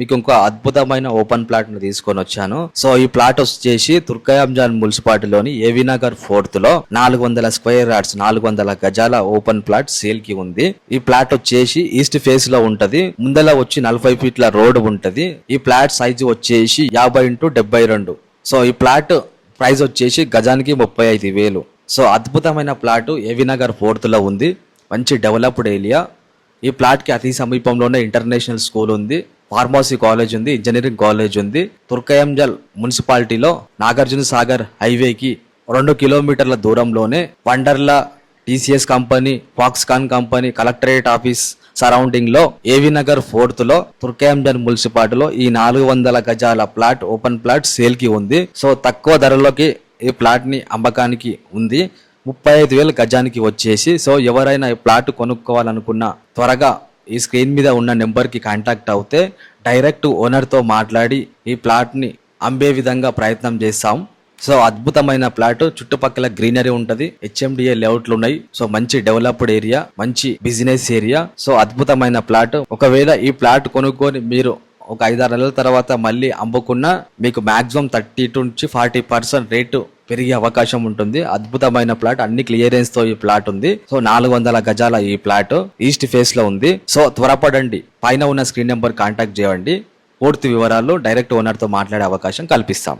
మీకు ఇంకో అద్భుతమైన ఓపెన్ ప్లాట్ను తీసుకొని వచ్చాను. సో ఈ ప్లాట్ వచ్చేసి తుర్కయాంజాన్ మున్సిపాలిటీలోని ఏవి నగర్ ఫోర్త్లో నాలుగు వందల స్క్వేర్ యార్డ్స్ నాలుగు వందల గజాల ఓపెన్ ప్లాట్ సేల్కి ఉంది. ఈ ప్లాట్ వచ్చేసి ఈస్ట్ ఫేస్లో ఉంటది. ముందల వచ్చి నలభై ఫీట్ల రోడ్ ఉంటది. ఈ ప్లాట్ సైజు వచ్చేసి యాభై ఇంటూ డెబ్బై రెండు. సో ఈ ప్లాట్ ప్రైస్ వచ్చేసి గజానికి ముప్పై ఐదు వేలు. సో అద్భుతమైన ప్లాట్ ఏవి నగర్ ఫోర్త్లో ఉంది. మంచి డెవలప్డ్ ఏరియా. ఈ ప్లాట్కి అతి సమీపంలోనే ఇంటర్నేషనల్ స్కూల్ ఉంది. ఫార్మసీ కాలేజ్ ఉంది ఇంజనీరింగ్ కాలేజ్ ఉంది. తుర్కయంజల్ మున్సిపాలిటీలో నాగార్జున సాగర్ హైవేకి రెండు కిలోమీటర్ల దూరంలోనే Wonderla TCS company Foxconn company collectorate office సరౌండింగ్లో AV Nagar ఫోర్త్లో తుర్కయంజన్ మున్సిపాలిటీలో ఈ నాలుగు వందల గజాల ప్లాట్ ఓపెన్ ప్లాట్ సేల్కి ఉంది. సో తక్కువ ధరలోకి ఈ ప్లాట్ని అమ్మకానికి ఉంది. ముప్పై ఐదు వేల గజానికి వచ్చేసి సో ఎవరైనా ఈ ప్లాట్ కొనుక్కోవాలనుకున్న త్వరగా ఈ స్క్రీన్ మీద ఉన్న నెంబర్కి కాంటాక్ట్ అవుతే డైరెక్ట్ ఓనర్తో మాట్లాడి ఈ ప్లాట్ని అమ్మే విధంగా ప్రయత్నం చేస్తాం. సో అద్భుతమైన ప్లాట్. చుట్టుపక్కల గ్రీనరీ ఉంటది. హెచ్ఎండిఏ లేఅవుట్లు ఉన్నాయి. సో మంచి డెవలప్డ్ ఏరియా మంచి బిజినెస్ ఏరియా. సో అద్భుతమైన ప్లాట్. ఒకవేళ ఈ ప్లాట్ కొనుక్కొని మీరు ఒక ఐదారు నెలల తర్వాత మళ్ళీ అమ్ముకున్నా మీకు మాక్సిమం థర్టీ నుంచి ఫార్టీ పర్సెంట్ రేటు పెరిగే అవకాశం ఉంటుంది. అద్భుతమైన ప్లాట్ అన్ని క్లియరెన్స్తో ఈ ప్లాట్ ఉంది. సో నాలుగు వందల గజాల ఈ ప్లాట్ ఈస్ట్ ఫేస్లో ఉంది. సో త్వరపడండి. పైన ఉన్న స్క్రీన్ నెంబర్ కాంటాక్ట్ చేయండి. పూర్తి వివరాలు డైరెక్ట్ ఓనర్తో మాట్లాడే అవకాశం కల్పిస్తాం.